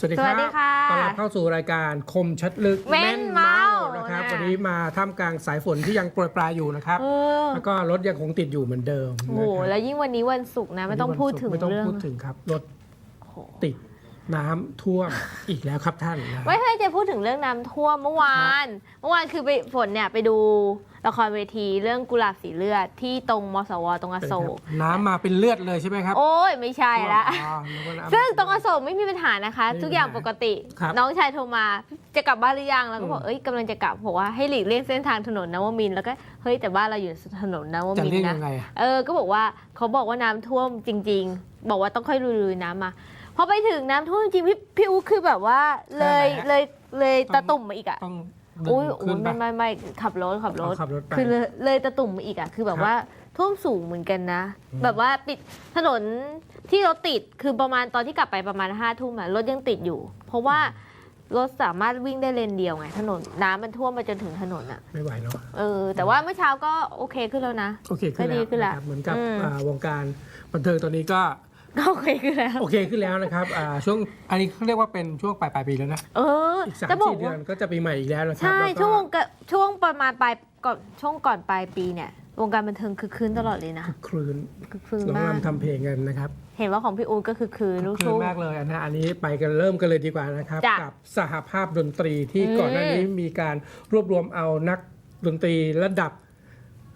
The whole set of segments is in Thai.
สวัสดีคสวัรัสดีบค่ะต้อนรับเข้าสู่รายการคมชัดลึกแม่นเมาส์นะครับนะวันนี้มาท่ามกลางสายฝนที่ยังโปรยปลายอยู่นะครับเออแล้วก็รถยังคงติดอยู่เหมือนเดิมโอ้โหนะครับแล้วยิ่งวันนี้วันศุกร์นะ ไม่ต้องพูดถึงไม่ต้องเรื่องพูดถึงครับ รถโอ้โหติดน้ำท่วมอีกแล้วครับท่านนะไม่ใช่จะพูดถึงเรื่องน้ำท่วมเมื่อวาน เมื่อวานคือไปฝนเนี่ยไปดู ละครเวทีเรื่องกุหลาบสีเลือดที่ตรงมสว ตรงอเป็นโศครับกน้ำมาเป็นเลือดเลยใช่ไหมครับ โอ้ยไม่ใช่ละอ๋อนึกว่าน้ำซึ่งตรงอโศกไม่มีปัญหานะคะไม่มีทุกอย่างปัญหาปกติครับน้องชายโทรมาจะกลับบ้านหรือยังแล้วก็บอกอืมเอ้ยกำลังจะกลับบอกว่าให้หลีกเลี่ยงเส้นทางถนนนวมินทร์แล้วก็เฮ้ยแต่บ้านเราอยู่ถนนนวจะมินทเรียกร์นะยังไงอะเออก็บอกว่าเขาบอกว่าน้ำท่วมจริง ๆ บอกว่าต้องค่อยลุยๆน้ำมาพอไปถึงน้ำท่วมจริงๆพี่พี่อู๋คือแบบว่าเลยเลยเลยตะตุ่มมาอีกอะ ต้องอุ้ยดึงโอ้ขึ้ยนไม่ปะ ไม่ไม่ขับรถขับรถ เอาขับรถไปคือเลยเลยตะตุ่มมาอีกอะ คือแบบครับว่าท่วมสูงเหมือนกันนะ อืม แบบว่าปิดถนนที่รถติดคือประมาณตอนที่กลับไปประมาณห้าทุ่มอะรถยังติดอยู่ เพราะว่ารถสามารถวิ่งได้เลนเดียวไงถนนน้ำมันท่วมมาจนถึงถนนอะไม่ไหวเนาะเออแต่ว่าเมื่อเช้าก็โอเคขึ้นแล้วนะ โอเคขึ้นก็ดีแล้วขึ้นแล้วนะครับเหมือนกับอืม อ่าวงการบันเทิงตอนนี้ก็ ก็โอเคขึ้นแล้ว โอเคขึ้นแล้วนะครับอ่าช่วงอันนี้เขาเรียกว่าเป็นช่วงปลายปลายปีแล้วนะเอออีกสามจะบอกสี่เดือว่านก็จะปีใหม่อีกแล้วนะครับใช่แล้วก็ช่วงกะช่วงประมาณปลายก่อนช่วงก่อนปลายปีเนี่ยวงการบันเทิงคือคืนตลอดเลยนะคลืนคือคืนร้องมาก รำทำเพลงกันนะครับ เห็นว่าของพี่อู๊ดก็คือคืนลูกคลืทุ่นงมากเลยนะอันนี้ไปกันเริ่มกันเลยดีกว่านะครับ จ้ะกับสหภาพดนตรีที่อืมก่อนหน้านี้มีการรวบรวมเอานักดนตรีระดับป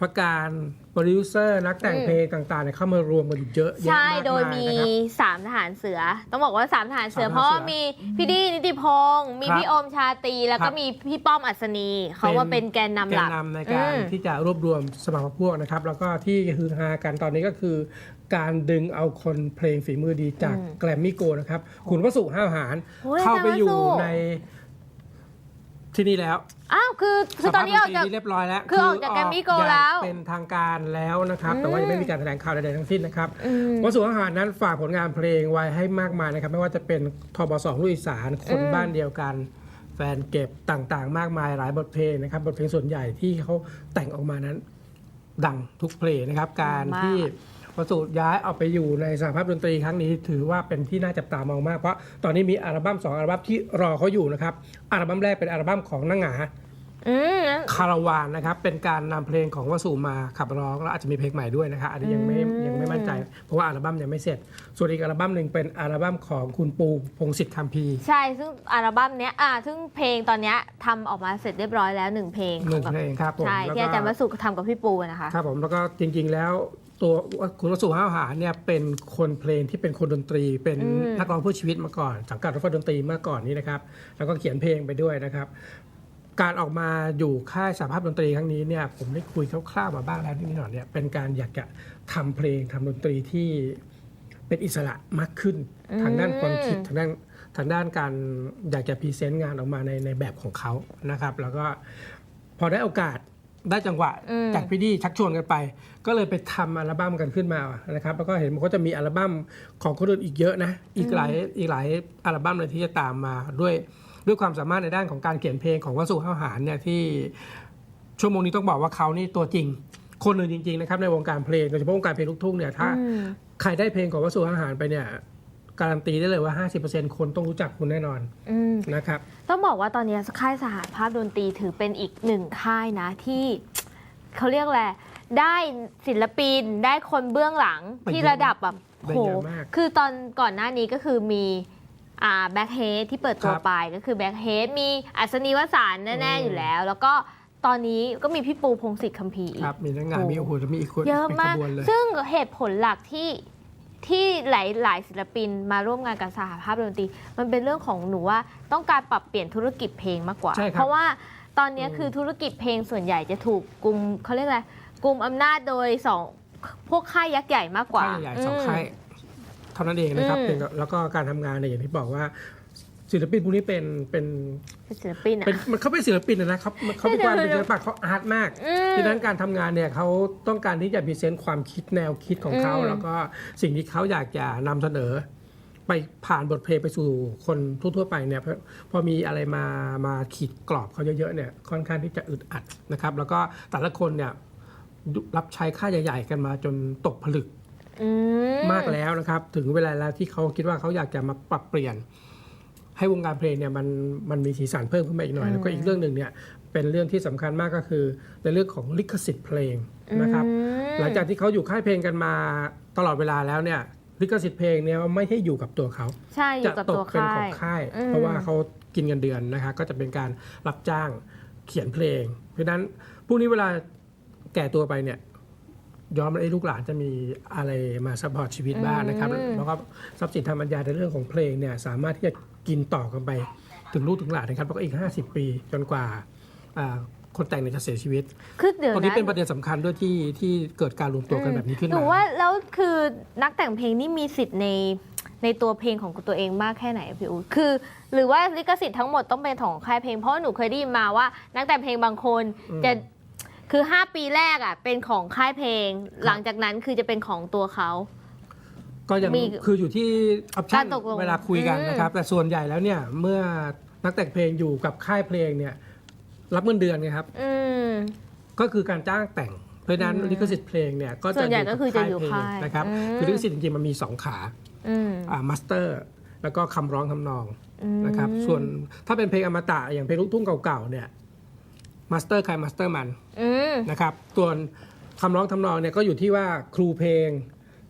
ระการโปรดิวเซอร์นักแต่งเพลงต่างๆเนี่ยเข้ามารวมกันอยู่เยอะแยะใช่ มากโดยมายมีนะครับ สามทหารเสือ ต้องบอกว่าสามทหารเสือ สามทหารเสือเพราะว่ามีพี่ดีนิติพงศ์มีครับพี่โอมชาตรีแล้วครัก็บ มีพี่ป้อมอัศนีเขาว่าเป็นแกนนำแกหนลักนำในการอืม ที่จะรวบรวมสมัครพวกนะครับ แล้วก็ที่ฮือฮากันตอนนี้ก็คือ การดึงเอาคนเพลงฝีมือดีจากแกรมมี่โกนะครับ คุณวสุห้าวหาร โอ้ยเข้าไปอยู่อาจารย์วสุ ใน ที่นี่แล้วอ้าวคือคือตอนนี้ออกจาก สภพดตรีเรียบร้อยแล้วคือออกจาก Grammy Go อย่างแล้วเป็นทางการแล้วนะครับ แต่ว่ายังไม่มีการแถลงข่าวใดๆทั้งสิ้นนะครับอืมวสุห้าวหารนั้นฝากผลงานเพลงไว้ให้มากมายนะครับ ไม่ว่าจะเป็นทบสองลูกอีสานคนอืมบ้านเดียวกัน แฟนเก็บต่างๆ มากมายหลายบทเพลงนะครับ บทเพลงส่วนใหญ่ที่เขาแต่งออกมานั้น ดังทุกเพลงนะครับ การที่ วสุย้ายเอาไปอยู่ในสหภาพดนตรีครั้งนี้ ถือว่าเป็นที่น่าจับตามองมากเพราะตอนนี้มีอัลบั้มสองอัลบั้มที่รอเขาอยู่นะครับอัลบั้มแรกเป็นอัลบั้มของนางหงาอืมคาราวานนะครับ เป็นการนำเพลงของวสุมาขับร้องแล้วอาจจะมีเพลงใหม่ด้วยนะครับอันนี้ยังไม่อืมยังไม่มั่นใจ เพราะว่าอัลบั้มยังไม่เสร็จ ส่วนอีกอัลบั้มหนึ่งเป็นอัลบั้มของคุณปูพงศิษฐ์คัมภีร์ใช่ซึ่งอัลบั้มเนี้ยอ่าซึ่งเพลงตอนเนี้ยทำออกมาเสร็จเรียบร้อยแล้วหนึ่งเพลงหนึ่งของเพลงครับผมใช่แล้วที่ก็อาจารย์วสุทำกับพี่ปูนะคะครับผมแล้วก็จริง ๆ แล้ว ตัวคุณวสุห้าวหารเนี่ยเป็นคนเพลงที่เป็นคนดนตรี เป็นอืมนักร้องเพื่อชีวิตมาก่อนสังกัดรถไฟดนตรีเมื่อก่อนนี้นะครับ แล้วก็เขียนเพลงไปด้วยนะครับ การออกมาอยู่ค่ายสหภาพดนตรีครั้งนี้เนี่ยผมได้คุยคร่าวๆมาบ้างแล้วนิดหน่อยเนี่ยเป็นการอยากจะทำเพลงทำดนตรีที่เป็นอิสระมากขึ้นอืมทางด้านความคิดทางด้านทางด้านการอยากจะพรีเซนต์งานออกมาในในแบบของเขานะครับ แล้วก็พอได้โอกาส ได้จังหวะอืม จากพี่ดีชักชวนกันไป ก็เลยไปทำอัลบั้มกันขึ้นมานะครับแล้วก็เห็นมันก็จะมีอัลบั้มของคนอื่นอีกเยอะนะ อีกหลายอีกหลายอัลบั้มเลยที่จะตามมาด้วยด้วยความสามารถในด้านของการเขียนเพลงของวสุห้าวหารเนี่ยที่ ชั่วโมงนี้ต้องบอกว่าเขานี่ตัวจริง คนหนึ่งจริงๆนะครับในวงการเพลงโดยเฉพาะวงการเพลงลูกทุ่งเนี่ยถ้า อืม ใครได้เพลงของวสุห้าวหารไปเนี่ย การันตีได้เลยว่า 50%คนต้องรู้จักคุณแน่นอนอืม นะครับ ต้องบอกว่าตอนนี้ค่ายสหภาพดนตรีถือเป็นอีกหนึ่งค่ายนะที่เขาเรียกแหละไรได้ศิลปินได้คนเบื้องหลังไปที่เยอะระดับแบบไปโหเยอะมากคือตอนก่อนหน้านี้ก็คือมีอ่าแบ็คเฮดที่เปิดตัวครับไปก็คือแบ็คเฮดมีอัศนีวสานแน่อืมๆอยู่แล้ว แล้วก็ตอนนี้ก็มีพี่ปูพงศิษฐ์คัมภีร์อีกครับมีนักงานมีโอ้โหจะมีอีกคนเยอะเป็นขมากบวนเลยซึ่งเหตุผลหลักที่ ที่หลายหลายศิลปินมาร่วมงานกับสหภาพดนตรี มันเป็นเรื่องของหนูว่าต้องการปรับเปลี่ยนธุรกิจเพลงมากกว่า ใช่ครับเพราะว่าตอนนี้อืมคือธุรกิจเพลงส่วนใหญ่จะถูกกลุ่มเขาเรียกอะไรกลุ่มอำนาจโดยสองพวกค่ายยักษ์ใหญ่มากกว่าค่ายใหญ่ๆสองม ค่ายเท่านั้นเองนะครับอืม เพียงแต่แล้วก็การทำงานเนี่ยอย่างที่บอกว่า ศิลปินพวกนี้เป็นเป็นเป็นศิลปินอะเป็นมันเขาเป็นศิลปินนะนะครับเขาเป็นความเป็นศิลปะเขาอาร์ตมากอืมดังนั้นการทำงานเนี่ยเขาต้องการที่จะพรีเซนต์ความคิดแนวคิดของเขา อืม แล้วก็สิ่งที่เขาอยากจะนำเสนอ ไปผ่านบทเพลงไปสู่คนทั่วๆไปเนี่ยพอพอมีอะไรมามาขีดกรอบเขาเยอะๆเนี่ยค่อนข้างที่จะอึดอัดนะครับ แล้วก็แต่ละคนเนี่ยรับใช้ค่าใหญ่ ๆ กันมาจนตกผลึก อืมากแล้วนะครับ ถึงเวลาแล้วที่เขาคิดว่าเขาอยากจะมาปรับเปลี่ยน ให้วงการเพลงเนี่ยมันมันมีสีสันเพิ่มขึ้นมาอีกหน่อย แล้วก็อีกเรื่องหนึ่งเนี่ยเป็นเรื่องที่สำคัญมากก็คือ ในเรื่องของลิขสิทธิ์เพลงนะครับอืมหลังจากที่เขาอยู่ค่ายเพลงกันมาตลอดเวลาแล้วเนี่ยลิขสิทธิ์เพลงเนี่ยไม่ให้อยู่กับตัวเขาใช่อยู่จะกับตตักวเป็นค่าขอยงค่ายอืมเพราะว่าเขากินเงินเดือนนะคะก็จะเป็นการรับจ้างเขียนเพลง เพราะฉะนั้นพวกนี้เวลาแก่ตัวไปเนี่ย ย้อนมาไอ้ลูกหลานจะมีอะไรมาซัพพอร์ตชีวิตบ้างนะครับ แล้วก็ทรัพย์สินทางปัญญาในเรื่องของเพลงเนี่ยสามารถที่จะกินต่อกันไปถึงลูกถึงหลานนะครับแล้วก็อีก 50 ปีจนกว่าอ่าคนแต่งเนี่ยจะเสียชีวิต คือเดี๋ยวตรงนี้นะเป็นประเด็นสำคัญด้วยที่ที่เกิดการรวมตัวกันแบบนี้ขึ้นหนูมาว่าแล้วคือนักแต่งเพลงนี่มีสิทธิ์ในในตัวเพลงของตัวเองมากแค่ไหนอะพี่อู๋คือ หรือว่าลิขสิทธิ์ทั้งหมดต้องเป็นของค่ายเพลง เพราะว่าหนูเคยได้ยินมาว่า นักแต่งเพลงบางคนจะ คือ 5 ปีแรกอะ เป็นของค่ายเพลง หลังจากนั้นคือจะเป็นของตัวเขา ก็ยังมีคืออยู่ที่ออปชั่กานรตกลงเวลาคุยกันอืม นะครับ แต่ส่วนใหญ่แล้วเนี่ยเมื่อนักแต่งเพลงอยู่กับค่ายเพลงเนี่ยรับเงินเดือนไงครับ อืม ก็คือการจ้างแต่ง เพราะฉะนั้นอืมลิขสิทธิ์เพลงเนี่ยก็ส่จะวนใหญ่ก็คือจะอยู่เพลงค่ายนะครับอืม คือลิขสิทธิ์จริงๆมันมีสองขาอืมอ่ามาสเตอร์ แล้วก็คำร้องทำนอง อืม นะครับส่วนถ้าเป็นเพลงอมตะอย่างเพลงลูกทุ่งเก่าๆเนี่ย มาสเตอร์ใครมาสเตอร์มันอืมนะครับส่วนคำร้องทำนองเนี่ยก็อยู่ที่ว่าครูเพลง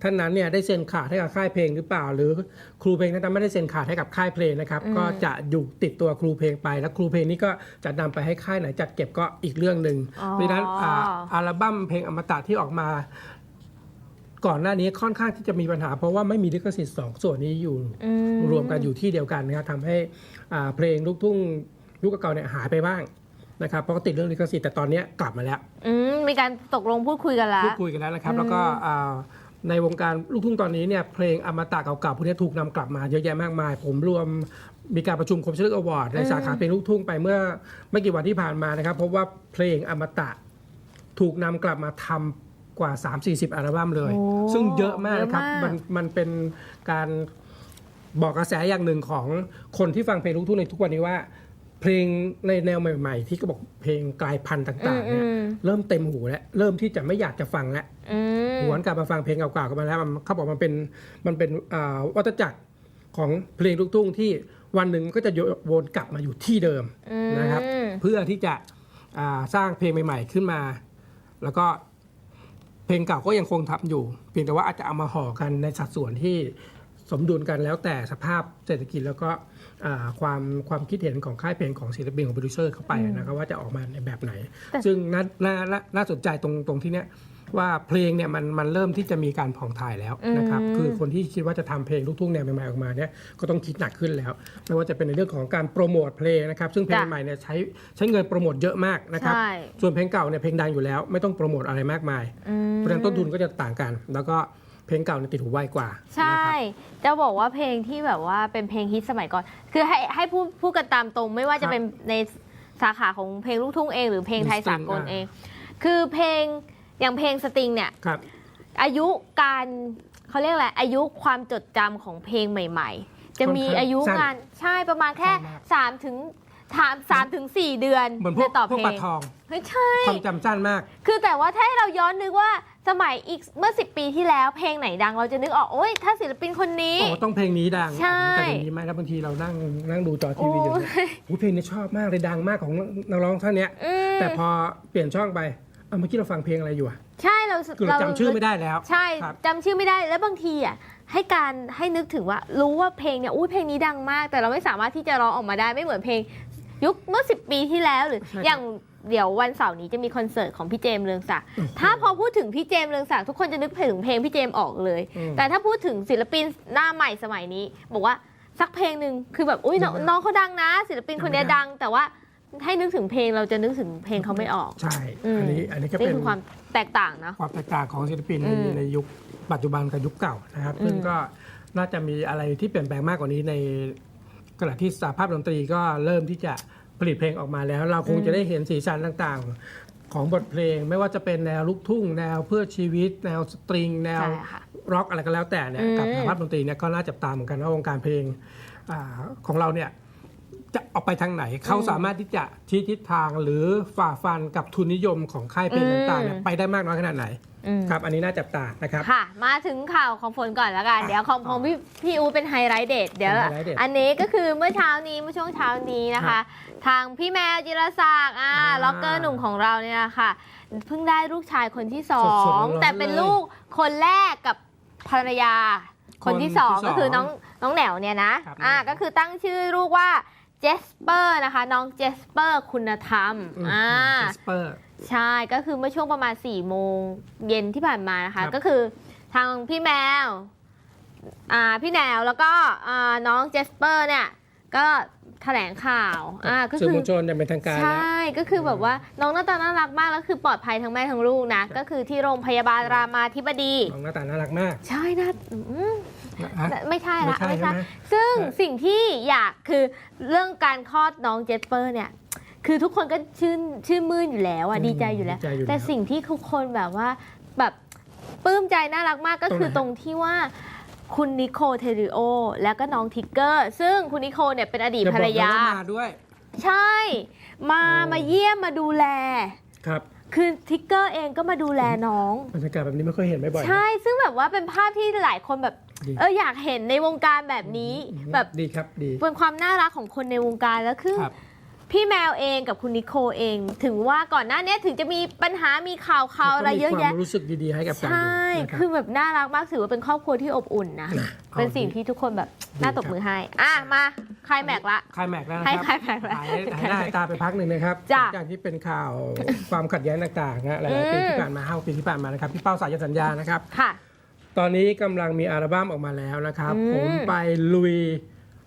ท่านนั้นเนี่ยได้เซ็นขาดให้กับค่ายเพลงหรือเปล่า หรือครูเพลงนั้นไม่ได้เซ็นขาดให้กับค่ายเพลงนะครับอืมก็จะอยู่ติดตัวครูเพลงไป แล้วครูเพลงนี้ก็จะนำไปให้ค่ายไหนจัดเก็บก็อีกเรื่องหนึ่งอ๋อ เพราะฉะนั้นอ่าอัลบั้มเพลงอมตะที่ออกมา ก่อนหน้านี้ค่อนข้างที่จะมีปัญหา เพราะว่าไม่มีลิขสิทธิ์สองส่วนนี้อยู่ อืมรวมกันอยู่ที่เดียวกันนะครับทำให้อ่าเพลงลูกทุ่งยุคเก่าๆเนี่ยหายไปบ้าง นะครับเพราะก็ติดเรื่องลิขสิทธิ์แต่ตอนเนี้ยกลับมาแล้วอืมมีการตกลงพูดคุยกันแล้วพูดคุยกันแล้วนะครับอืมแล้วก็อ่าในวงการลูกทุ่งตอนนี้เนี่ยเพลงอมตะเก่าๆพวกนี้ถูกนำกลับมาเยอะแยะมากมาย ผมรวมมีการประชุมคมชลึกอวอร์ดในสาขาเพลงลูกทุ่งไปเมื่อไม่กี่วันที่ผ่านมานะครับพบว่าเพลงอมตะถูกนำกลับมาทำกว่า 3-40 อัลบั้มเลย โอ้ซึ่งเยอะมากนะครับ เยอะมาก มันมันเป็นการบอกกระแสอย่างหนึ่งของคนที่ฟังเพลงลูกทุ่งในทุกวันนี้ว่า เพลงในแนวใหม่ ๆ ที่ก็บอกเพลงกลายพันธุ์ต่าง ๆ เนี่ยอืมเริ่มเต็มหูแล้ว เริ่มที่จะไม่อยากจะฟังแล้วอืมหวนกลับมาฟังเพลงเก่าๆกันมาแล้วมันเขาบอกมันเป็นมันเป็นอ่าวัฏจักรของเพลงลูกทุ่งที่วันหนึ่งก็จะวนกลับมาอยู่ที่เดิมอืมนะครับ เพื่อที่จะอ่าสร้างเพลงใหม่ ๆ ขึ้นมา แล้วก็เพลงเก่าก็ยังคงทำอยู่ เพียงแต่ว่าอาจจะเอามาห่อกันในสัดส่วนที่ส มดุลกันแล้วแต่สภาพเศรษฐกิจแล้วก็อ่าความความคิดเห็นของค่ายเพลงของศิลปินของโปรดิวเซอร์เข้าไปนะครับว่าจะออกมาในแบบไหนแต่ซึ่งน่าน่าน่าน่าสนใจตรงตรงที่เนี้ยว่าเพลงเนี่ยมันมันเริ่มที่จะมีการผ่องถ่ายแล้วนะครับอืมคือคนที่คิดว่าจะทำเพลงลูกทุ่งแนวใหม่ๆออกมาเนี่ยก็ต้องคิดหนักขึ้นแล้วไม่ว่าจะเป็นในเรื่องของการโปรโมทเพลงนะครับซึ่งเพลงจ้ะใหม่เนี่ยใช้ใช้เงินโปรโมทเยอะมากนะครับใช่ส่วนเพลงเก่าเนี่ยเพลงดังอยู่แล้ว ไม่ต้องโปรโมทอะไรมากมายอืมเพราะฉะนั้นต้นทุนก็จะต่างกัน แล้วก็ เพลงเก่าเนี่ยติดหูไวกว่าใช่ นะครับ จะบอกว่าเพลงที่แบบว่าเป็นเพลงฮิตสมัยก่อน คือให้ให้พูดพูดกันตามตรงไม่ว่าครัจะบเป็นในสาขาของเพลงลูกทุ่งเองหรือเพลงไทยหรือสตริงสากลอะเอง คือเพลงอย่างเพลงสตริงเนี่ย ครับ อายุการเขาเรียกอะไรอายุความจดจำของเพลงใหม่ ๆ จะมีค่อนข้างอายุสั้นงานใช่ประมาณแค่สั้นมาก สามถึงถามสามถึงสี่เดือนเหมือนพวกในต่อพวกเพลปลางทองเฮ้ยใช่ ความจำสั้นมาก คือแต่ว่าถ้าให้เราย้อนนึกว่า สมัยอีกเมื่อ 10 ปีที่แล้วเพลงไหนดังเราจะนึกออกโอ้ยถ้าศิลปินคนนี้โอ้ต้องเพลงนี้ดังใช่ แต่เพลงนี้ไม่แล้วบางทีเรานั่งนั่งดูจอทีวีอยู่เนี่ยโอ้ยโอ้เพลงนี้ชอบมากเลยดังมากของนักร้องท่านเนี้ย อืมแต่พอเปลี่ยนช่องไปเอาเมื่อกี้เราฟังเพลงอะไรอยู่อะใช่เราคือเราจำชื่อไม่ได้แล้ว ใช่ครับ จำชื่อไม่ได้แล้วบางทีอะให้การให้นึกถึงว่ารู้ว่าเพลงเนี่ยอุ้ยเพลงนี้ดังมาก แต่เราไม่สามารถที่จะร้องออกมาได้ไม่เหมือนเพลง ยุคเมื่อ 10 ปีที่แล้วหรือใช่ครับอย่างเดี๋ยววันเสาร์นี้จะมีคอนเสิร์ตของพี่เจมส์เรืองศักดิ์ถ้าพอพูดถึงพี่เจมส์เรืองศักดิ์ทุกคนจะนึกถึงเพลงพี่เจมส์ออกเลยอืมแต่ถ้าพูดถึงศิลปินหน้าใหม่สมัยนี้ บอกว่าสักเพลงหนึ่งคือแบบอุ้ยน้องไม่ได้น้องเขาดังนะ ศิลปินคนเนี้ยไม่ได้ดัง แต่ว่าให้นึกถึงเพลงเราจะนึกถึงเพลงเขาไม่ออกใช่อืมอันนี้อันนี้ก็นี่เป็นคือความแตกต่างเนาะความแตกต่างของศิลปินอืในมในยุคปัจจุบันกับยุคเก่านะครับอืมซึ่งก็น่าจะมีอะไรที่เปลี่ยนแปลงมากกว่านี้ในขณะที่สาภาพดนตรีก็เริ่มที่จะ ผลิตเพลงออกมาแล้ว เราคงจะได้เห็นสีสันต่างๆ ของบทเพลง ไม่ว่าจะเป็นแนวลูกทุ่ง แนวเพื่อชีวิต แนวสตริง แนวใช่ค่ะ ร็อกอะไรก็แล้วแต่เนี่ยอืม กับสาภาพดนตรีเนี่ยก็น่าจับตามเหมือนกันว่าวงการเพลงอาของเราเนี่ยจะออกไปทางไหนเขาสามารถที่จะชี้ทิศทางหรือฝ่าฟันกับทุนนิยมของค่ายเพลงอืมต่างๆเนี่ยไปได้มากน้อยขนาดไหนอืม ครับอันนี้น่าจับตานะครับค่ะ มาถึงข่าวของฝนก่อนแล้วกัน เดี๋ยวของของพี่พี่อูเป็นไฮไลท์เด็ดเดี๋ยวเป็นไฮไลท์เด็ดอันนี้ก็คือเมื่อเช้านี้เมื่อช่วงเช้านี้นะคะ ทางพี่แมวจิรศักดิ์อ่าอ่าล็อกเกอร์หนุ่มของเราเนี่ยค่ะเพิ่งได้ลูกชายคนที่สอสดๆร้งอนๆแต่เป็นเลยลูกคนแรกกับภรรยาคนที่สองคนที่สองก็คือน้องน้องแหนวเนี่ยนะครับอ่าน้องแหนวก็คือตั้งชื่อลูกว่าเจสเปอร์นะคะ น้องเจสเปอร์คุณธรรมอ่าเจสเปอร์ ใช่ก็คือเมื่อช่วงประมาณ4ี่โมงเย็นที่ผ่านมานะคะครับก็คือทางพี่แมวอ่าพี่แนวแล้วก็อ่าน้องเจสเปอร์เนี่ยก็แถลงข่าวอ่าก็สื่อคือมวลชนอย่างเป็นทางการใชแล้ว่ก็คือแบบว่าน้องหน้าตาน่ารักมากแล้วคือปลอดภัยทั้งแม่ทั้งลูกนะ ก็คือที่โรงพยาบาลรามาธิบดี น้องหน้าตาน่ารักมากใช่นะอืม นะฮะ ไม่ใช่ละไม่ใช่ใช่ไหมซึ่งเออ สิ่งที่อยากคือเรื่องการคลอดน้องเจสเปอร์เนี่ย คือทุกคนก็ชื่นชื่นมื่นอยู่แล้วอะดีใจอยู่แล้ว ดีใจอยู่แต่แล้วสิ่งที่ทุกคนแบบว่าแบบปลื้มใจน่ารักมากก็คือตตรรงงไหนที่ว่าคุณนิโคเทริโอ แล้วก็น้องทิกเกอร์ ซึ่งคุณนิโคเนี่ยเป็นอดีตจะภบรอรกนะยาว่ามาด้วย ใช่ มาโอ้ มาเยี่ยมมาดูแล ครับคือทิกเกอร์เองก็มาดูแลน้อง บรรยากาศแบบนี้ไม่ค่อยเห็นบ่อยๆนะ ใช่ ซึ่งแบบว่าเป็นภาพที่หลายคนแบบ ดี เอออยากเห็นในวงการแบบนี้ แบบดีครับดี เป็นความน่ารักของคนในวงการแล้วคือ ครับ พี่แมวเองกับคุณนิโคเอง ถึงว่าก่อนหน้านี้ถึงจะมีปัญหามีข่าวข่าวอะไรเยอะแยะก็มีความรู้สึกดีๆให้กับใชการดู่นะครับคือแบบน่ารักมากถือว่าเป็นครอบครัวที่อบอุ่นนะเอาเป็นสิ่งดีที่ทุกคนแบบดีน่าตบครับมือให้ อะมาคลายแม็กซ์ละคลายแม็กซ์แล้วนะให้คคลารัยแม็กซ์ละหายหายหน้าหายตาไปพักหนึ่งนะครับจ้ะหลังจากที่เป็นข่าวความขัดแย้งต่างๆนะหลายๆปีอืมที่ผ่านมาห้าปีที่ผ่านมานะครับพี่เป้าสายยนสัญญานะครับค่ะตอนนี้กำลังมีอัลบั้มออกมาแล้วนะครับอืมผมไปลุย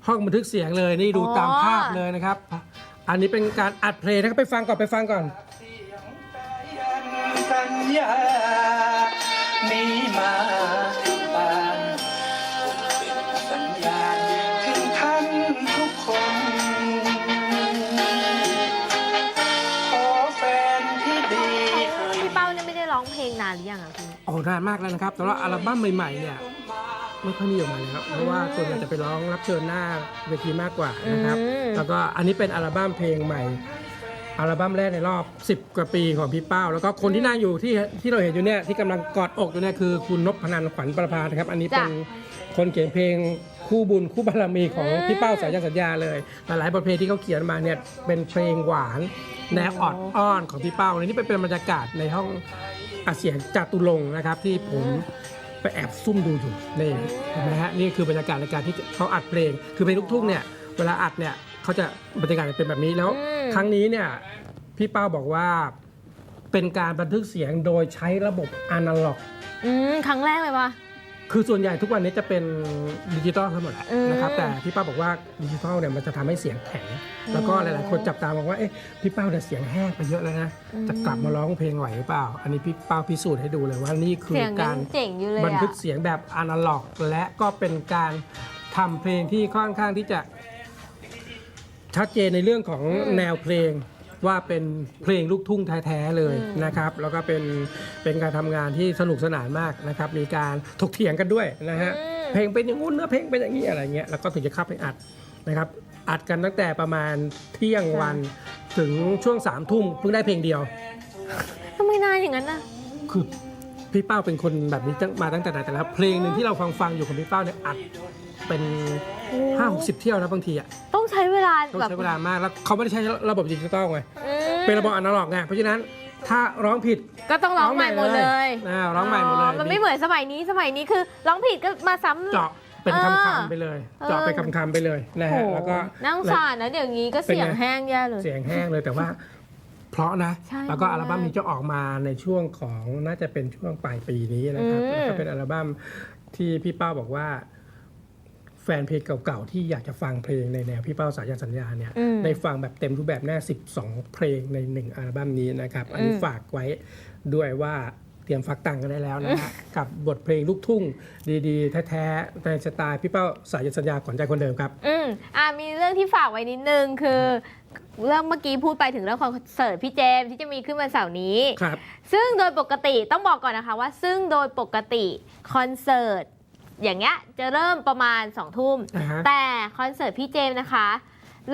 ห้องบันทึกเสียงเลยนี่ดูอ๋อตามภาพเลยนะครับ อันนี้เป็นการอัดเพลงนะครับไปฟังก่อนไปฟังก่อนสัญญานี้มาบานเป็นสัญญาณถึงท่านทุกคน ขอแฟนที่ดีให้ พี่เป้าเนี่ยไม่ได้ร้องเพลงนานหรือยังอะพี่โอ้นานมากแล้วนะครับแต่ว่าอัลบั้มใหม่ๆเนี่ย ไม่ค่อยนิยมมาแล้วเพราะว่าคนอาจจะไปร้องรับเชิญหน้าเวทีมากกว่านะครับ อืม แล้วก็อันนี้เป็นอัลบั้มเพลงใหม่อัลบั้มแรกในรอบ 10 กว่าปีของพี่เป้า แล้วก็คนที่นั่งอยู่ที่ที่เราเห็นอยู่เนี่ยที่กำลังกอดอกอยู่เนี่ยคือคุณนพพนันขวัญประภานะครับ อันนี้เป็นคนเขียนเพลงคู่บุญคู่บารมีของพี่เป้าสายันสัญญาเลยหลายๆบทเพลงที่เขาเขียนมาเนี่ยเป็นเพลงหวานแนวออดอ้อนของพี่เป้าเลยนี่เป็นบรรยากาศในห้องอัดเสียงจตุรงค์นะครับที่ผม ไปแอบซุ่มดูอยู่นี่เห็นไหมฮะนี่คือบรรยากาศในการที่เขาอัดเพลง คือเพลงลูกทุ่งเนี่ยเวลาอัดเนี่ยเขาจะบรรยากาศจะเป็นแบบนี้แล้วอืมครั้งนี้เนี่ยพี่เป้าบอกว่าเป็นการบันทึกเสียงโดยใช้ระบบอนาล็อก อืมครั้งแรกเลยปะ คือส่วนใหญ่ทุกวันนี้จะเป็นดิจิตอลทั้งหมดแหละอืมนะครับแต่พี่เป้าบอกว่าดิจิตอลเนี่ยมันจะทำให้เสียงแข็ง แล้วก็หลายๆ คนจับตามองว่าเอ๊ะพี่เป้าเนี่ยเสียงแห้งไปเยอะแล้วนะจะกลับมาร้องเพลงไหวหรือเปล่า อันนี้พี่เป้าพิสูจน์ให้ดูเลยว่านี่คือเสียงยักางรเจ๋งอยู่เลยบันอะทึกเสียงแบบอนาล็อก และก็เป็นการทำเพลงที่ค่อนข้างที่จะชัดเจนในเรื่องของอืมแนวเพลง ว่าเป็นเพลงลูกทุ่งแท้ๆเลยอืมนะครับ แล้วก็เป็นเป็นการทำงานที่สนุกสนานมากนะครับ มีการถกเถียงกันด้วยนะฮะเพลงเป็นอย่างงู้นเนื้อเพลงเป็นอย่างนี้อะไรเงี้ยแล้วก็ถึงจะเข้าไปอัดนะครับอัดกันตั้งแต่ประมาณเที่ยงวันถึงช่วงสามทุ่มเพิ่งได้เพลงเดียวทำไมนานอย่างนั้นน่ะคือพี่เป้าเป็นคนแบบนี้ตั้งมาตั้งแต่ไหนแต่แล้วเพลงหนึ่งที่เราฟังฟังๆอยู่ของพี่เป้าเนี่ยอัด เป็นห้าหกสิบเที่ยวนะบางทีอะต้องใช้เวลาต้องแบบใช้เวลามากแล้วเขาไม่ได้ใช้ระบบดิจิตอลไงอืมเป็นระบบอนาล็อกไงเพราะฉะนั้นถ้าร้องผิดก็ต้องร้องใหม่หมดเลยอ่าร้องใหม่หมดเลยมันไม่เหมือนสมัยนี้สมัยนี้คือร้องผิดก็มาซ้ำ เจาะเป็นเออคำๆไปเลยเออเจาะไปคำๆไปเลยนะโอ้ฮะโหแล้วก็น่าสงสารนะเดี๋ยวนี้ก็เป็นไงเสียงแห้งแย่เลย เสียงแห้งเลยแต่ว่า เพราะนะ ใช่แล้วก็มากอัลบั้มนี้จะออกมาในช่วงของน่าจะเป็นช่วงปลายปีนี้นะครับอืม แล้วก็เป็นอัลบั้มที่พี่เป้าบอกว่า แฟนเพลงเก่าๆ ที่อยากจะฟังเพลงในแนวพี่เป้าสายันสัญญาเนี่ยอืมได้ฟังแบบเต็มรูปแบบแน่ 12 เพลงในหนึ่งอัลบั้มนี้นะครับ อันนี้อืมฝากไว้ด้วยว่าเตรียมฟักตังค์กันได้แล้วนะฮะกับบทเพลงลูกทุ่งดีๆ แท้ๆในสไตล์พี่เป้าสายันสัญญาขวัญใจคนเดิมครับ อืมอ่ามีเรื่องที่ฝากไว้นิดนึงคือเรื่องเมื่อกี้พูดไปถึงเรื่องคอนเสิร์ตพี่เจมส์ที่จะมีขึ้นวันเสาร์นี้ ครับ ซึ่งโดยปกติต้องบอกก่อนนะคะว่า ซึ่งโดยปกติคอนเสิร์ต อย่างเงี้ยจะเริ่มประมาณ2องทุ่ม อ่าฮะ แต่คอนเสิร์ตพี่เจมส์นะคะ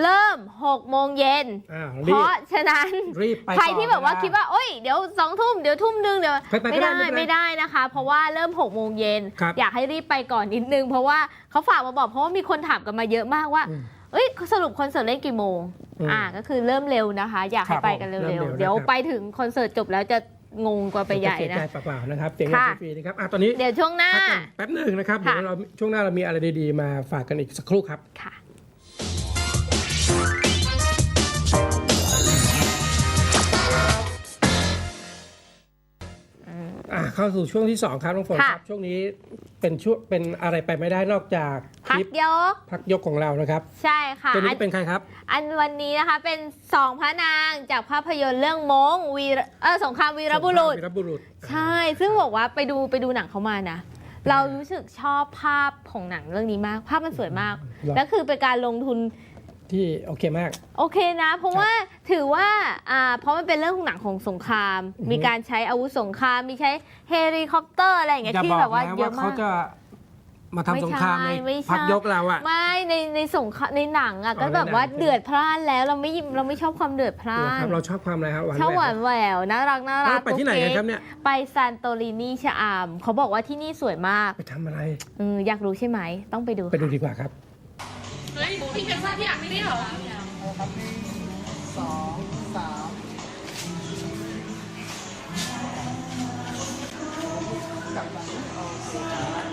เริ่ม6โมงเย็น อ่าเพรีบราะฉะนั้น รีบไปใครที่แบบว่าก่อนคิดว่าโอ้ยเดี๋ยวสองทุ่มเดี๋ยวทุ่มหนึงเดี๋ยวไปไปไม่ก็ได้ได้ไม่เป็นไรไม่ได้นะคะ เพราะว่าเริ่ม6โมงเย็นครับอยากให้รีบไปก่อนนิดนึง เพราะว่าเขาฝากมาบอกเพราะว่ามีคนถามกันมาเยอะมากว่าอืมเอ้ยสรุปคอนเสิร์ตเล่นกี่โมงอืมอ่าก็คือเริ่มเร็วนะคะ อยากให้ครับไปกันผมเริ่เร็มวเร็วๆเดี๋ยวนะครับ ไปถึงคอนเสิร์ตจบแล้วจะ งงกว่าไปใหญ่เสียนะใจเปล่าๆนะครับเสียเงินค่ะฟรีๆนะครับอะตอนนี้เดี๋ยวช่วงหน้า พักกันแป๊บหนึ่งนะครับเดี๋ยวค่ะเราช่วงหน้าเรามีอะไรดีๆมาฝากกันอีกสักครู่ครับ ค่ะ อะเข้าสู่ช่วงที่2ครับน้องฝนค่ะครับช่วงนี้เป็นช่วงเป็นอะไรไปไม่ได้นอกจากค พักลิปยก พักยกของเรานะครับ ใช่ค่ะตัวอันี้นเป็นใครครับ อันวันนี้นะคะเป็นสองพระนางจากภาพยนตร์เรื่องมงวีรเออสงครามวีรบุรุษวีรบุรุษ ใช่ ซึ่งบอกว่าไปดูไปดูหนังเขามานะเรารู้สึกชอบภาพของหนังเรื่องนี้มาก ภาพมันสวยมาก แล้วคือเป็นการลงทุนที่โอเคมาก โอเคนะ เพราะว่าถือว่าอ่าเพราะมันเป็นเรื่องของหนังของสงครามอือฮึมีการใช้อาวุธสงคราม มีใช้เฮลิคอปเตอร์อะไรอย่างเงี้ยอย่าที่บอกแบบว่านะเยว่าอะเขามากจะ มาทำสงครามในไม่ใช่พักยกเราอะไม่ในในสงครามในหนังอะอ๋อก็แบบในหนังว่าใช่ไหมเดือดพล่านแล้วเราไม่เราไม่ชอบความเดือดพล่าเหรอนครับเราชอบความอะไรครับหวานชอบหแหววานวแหววน่ารักน่ารัแล้กวไปที่ไหนกันครับเนี่ยไปซานโตรินีชะอามเขาบอกว่าที่นี่สวยมากไปทำอะไร เอออยากรู้ใช่ไหมต้องไปดูไปดูดีกว่าครับดูเสือกมา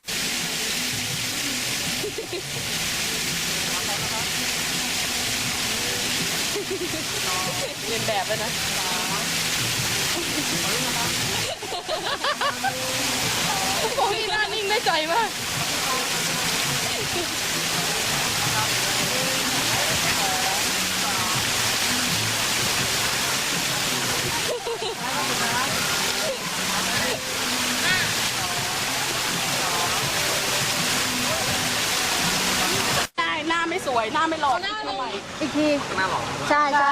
เรียนแบบเลยนะโอ้ยหน้านิ่งได้ใจมากสองสาม กทีหน้าหล่อใช่ใช่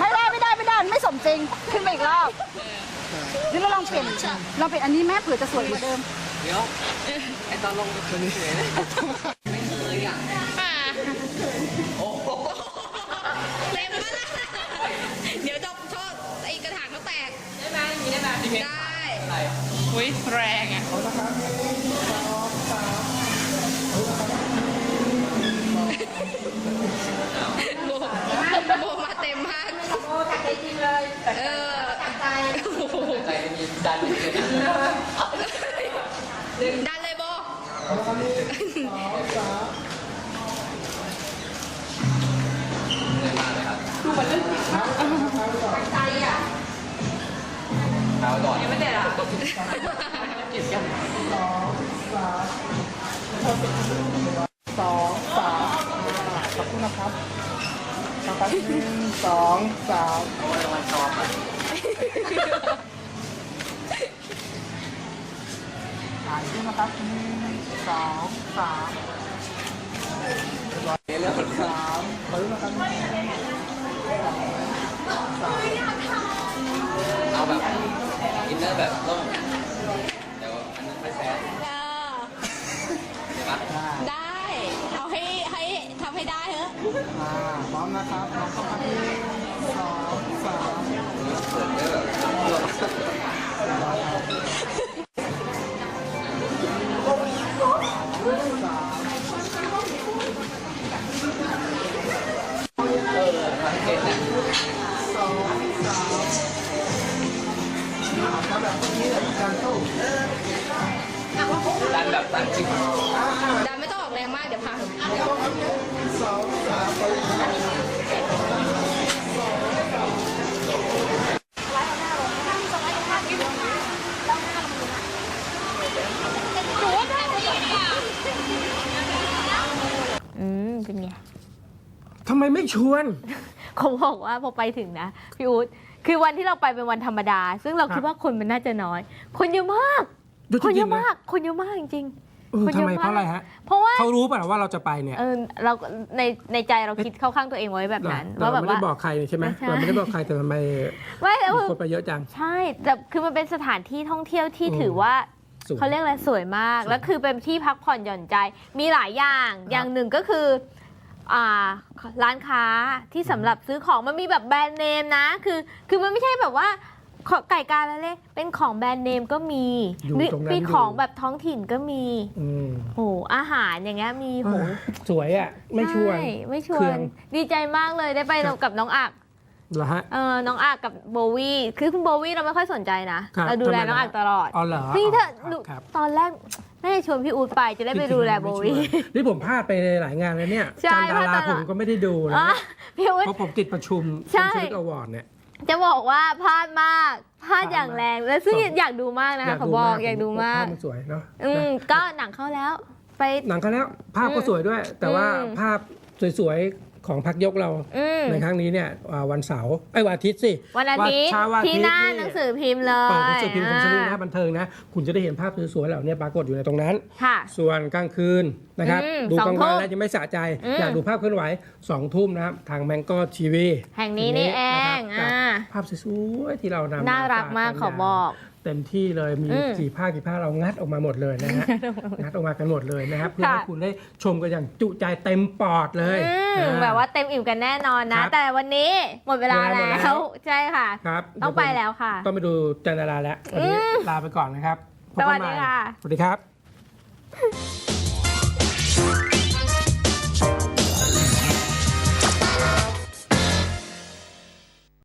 ไม่ได้ไม่ได้ไม่ได้ไม่สมจริงขึ้นไปอีกรอบนี่เราลองเปลี่ยนลองเปลี่ยนอันนี้แม่เผื่อจะสวยกว่าเดิมเดี๋ยวไอตอนลงคนนี้เฉยเลยเดี๋ยวจะชอบไอ้กระถางเขาแตกได้ไหมมีได้ไหมได้อุ้ยแรงอะ โบโบมาเต็มมากโบจากใจจริงเลยเออจากใจใจมีดันเลยนะดันเลยโบเหนื่อยมากเลยครับดูมันเรื่องใจอะเท้าก่อนยังไม่เด็ดอะสองสามขอบคุณนะครับนะครับ หนึ่งสองสามเอาไว้วันซ้อมอะถ่ายด้วยนะครับหนึ่งสองสาม นะครับลองเข้ามาที่สองสามสองสามอ่าครับแบบนี้เลยการเข้าดันแบบตั้งจิต อ่า ดาไม่ต้องออกแรงมากเดี๋ยวพัง สองสามไป เป็นไงทำไมไม่ชวน เขาบอกว่าพอไปถึงนะพี่อู๊ดคือวันที่เราไปเป็นวันธรรมดา ซึ่งเราคิดว่าคนมันน่าจะน้อย คนเยอะมากดูคนจเยริงอะๆนะมาก คนเยอะมากจริงเออคนทำเยอะไมมากเพราะอะไรฮะๆเพราะว่าเขารู้ป่ะว่าเราจะไปเนี่ยเออเราในในใจเราคิดเข้าข้างตัวเองไว้แบบนั้นเราว่าแบบไม่ได้ว่าบอกใครนี่ใช่ไหมไม่ใช่เราไม่ได้บอกใครแต่ทำไมไม่แล้วมีคนไปเยอะจังใช่แต่คือมันเป็นสถานที่ท่องเที่ยวที่อืมถือว่าสวย เขาเรียกอะไรสวยมากสวยแล้วคือเป็นที่พักผ่อนหย่อนใจ มีหลายอย่าง อย่างหนึ่งก็คืออ่าร้านค้าที่สำหรับซื้อของมันมีแบบแบรนด์เนมนะ คือ คือมันไม่ใช่แบบว่าขอไก่กาแล้วเลยเป็นของแบรนด์เนมก็มีอยู่มีตรงนั้นมีอยู่ของแบบท้องถิ่นก็มีอืมโหอาหารอย่างเงี้ยมีโห สวยอะ ไม่ชวน ใไม่ชวเคือนงดีใจมากเลยได้ไปครับ กับน้องอัก เหรอฮะ เออน้องอักกับโบวี่คือคุณโบวี่เราไม่ค่อยสนใจนะ ครับเราดูแลทำไมน้องอักล่ะตลอดอ๋อเหรอนี่ถ้าอ๋อดูครับ ตอนแรกน่าจะชวนพี่อูดไปจะได้ไปดูแลโบวี่จริงๆไม่ชวนนี่ผมพลาดไปหลายงานเลยเนี่ยใช่จันดาพลาดตลอดราผมก็ไม่ได้ดูนะอะพี่อูด เพราะผมติดประชุมใช่ชิลิกอวอร์ดเนี่ย จะบอกว่าพลาดมากพลาดอย่างแรง และซึ่งสองอยากดูมากนะคะเขาบอกอยากดูมาก ภพมันสวยเนาะอืมนะก็หนังเข้าแล้วไป หนังเขาแล้วภาพก็สวยด้วย แต่ว่าอืม ภาพสวยๆ ของพักยกเราอืมในครั้งนี้เนี่ยอ่าวันเสาร์ไอ้ยวันอาทิตย์สิ วันอาทิตย์เช้าวันอาที่ทิตย์หน้าหนังสือพิมพ์เลเปิดหยนังสือพิมพ์ของชลิอ่านะบันเทิงนะ คุณจะได้เห็นภาพสวยๆเหล่านี้ปรากฏอยู่ในตรงนั้น ค่ะ ส่วนกลางคืนนะครับ อืมดูสอกงลางวันทุ่มแล้วจะไม่สะใจ อืม อยากดูภาพเคลื่อนไหวสองทุ่มนะครับ ทางแมงก็ทีวีแห่งนี้นี่เองนะครับอ่ากับภาพสวยๆที่เรานำน่ารักมากฝขอบอก เต็มที่เลยมีอืมกี่ภาคกี่ภาคเรางัดออกมาหมดเลยนะฮะ งัดออกมากันหมดเลยนะครับเพื่อให้ค่ะ คุณได้ชมกันอย่างจุใจเต็มปอดเลยอืมอ่ แบบว่าเต็มอิ่มกันแน่นอนนะ ครับแต่วันนี้หมดเวลาเวลาหมดแล้แล้ว ว ใช่ค่ะ ครับต้องไปแล้วค่ะ ต้องไปดูจันดาราแล้ววันนี้อืมลาไปก่อนนะครับพบสวักัสนใหดีม่ค่ะ สวัสดีครับ